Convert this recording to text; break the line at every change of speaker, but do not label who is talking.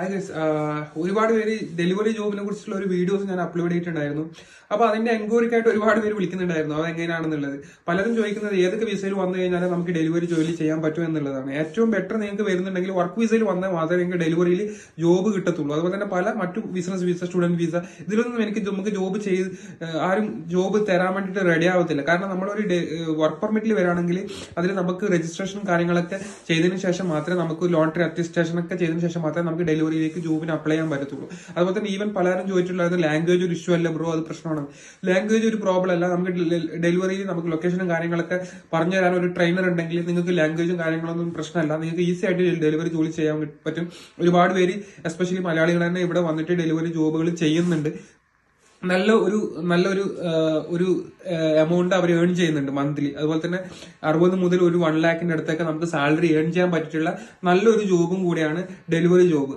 Hi guys ഒരുപാട് പേര് delivery ജോബിനെ കുറിച്ചുള്ള ഒരു വീഡിയോസ് ഞാൻ അപ്ലോഡ് ചെയ്തിട്ടുണ്ടായിരുന്നു. അപ്പോൾ അതിന്റെ എൻക്വയറിക്കായിട്ട് ഒരുപാട് പേര് വിളിക്കുന്നുണ്ടായിരുന്നു. അത് എങ്ങനെയാണെന്നുള്ളത്. പലരും ചോദിക്കുന്നത് ഏതൊക്കെ വിസയിൽ വന്നു കഴിഞ്ഞാൽ നമുക്ക് ഡെലിവറി ജോലി ചെയ്യാൻ പറ്റും എന്നുള്ളതാണ്. ഏറ്റവും ബെറ്റർ നിങ്ങൾക്ക് വരുന്നുണ്ടെങ്കിൽ വർക്ക് വിസയിൽ വന്നാൽ മാത്രമേ നിങ്ങൾക്ക് ഡെലിവറിയിൽ ജോബ് കിട്ടത്തുള്ളൂ. അതുപോലെ തന്നെ പല മറ്റു ബിസിനസ് വിസ സ്റ്റുഡന്റ് വിസ ഇതിലൊന്നും എനിക്ക് നമുക്ക് ജോബ് ചെയ്ത് ആരും ജോബ് തരാൻ വേണ്ടിയിട്ട് റെഡി ആവത്തില്ല. കാരണം നമ്മളൊരു വർക്ക് പെർമിറ്റിൽ വരാണെങ്കിൽ അതിൽ നമുക്ക് രജിസ്ട്രേഷൻ കാര്യങ്ങളൊക്കെ ചെയ്തതിനു ശേഷം മാത്രമേ നമുക്ക് ലോട്ടറി അറ്റസ്റ്റേഷൻ ഒക്കെ ചെയ്തതിനു ശേഷം മാത്രമേ നമുക്ക് ഡെലിവറിയിലേക്ക് ജോബിന് അപ്ലൈ ചെയ്യാൻ പറ്റത്തുള്ളൂ. അതുപോലെ തന്നെ ഈവൻ പലരും ചോദിച്ചിട്ടുള്ളത് ലാംഗ്വേജ് ഒരു ഇഷ്യൂ അല്ല ബ്രോ അത് പ്രശ്നമാണ്. ലാംഗ്വേജ് ഒരു പ്രോബ്ലം അല്ല. നമുക്ക് ഡെലിവറിയിൽ നമുക്ക് ലൊക്കേഷനും കാര്യങ്ങളൊക്കെ പറഞ്ഞു തരാൻ ഒരു ട്രെയിനർ ഉണ്ടെങ്കിൽ നിങ്ങൾക്ക് ലാംഗ്വേജും കാര്യങ്ങളൊന്നും പ്രശ്നമല്ല. നിങ്ങൾക്ക് ഈസി ആയിട്ട് ഡെലിവറി ജോലി ചെയ്യാൻ പറ്റും. ഒരുപാട് പേര് എസ്പെഷ്യലി മലയാളികൾ തന്നെ ഇവിടെ വന്നിട്ട് ഡെലിവറി ജോബുകൾ ചെയ്യുന്നുണ്ട്. നല്ല ഒരു നല്ലൊരു ഒരു എമൗണ്ട് അവർ ഏൺ ചെയ്യുന്നുണ്ട് മന്ത്ലി അതുപോലെ തന്നെ അറുപത് മുതൽ ഒരു വൺ ലാഖിന്റെ അടുത്തൊക്കെ നമുക്ക് സാലറി ഏൺ ചെയ്യാൻ പറ്റിയിട്ടുള്ള നല്ലൊരു ജോബും കൂടിയാണ് ഡെലിവറി ജോബ്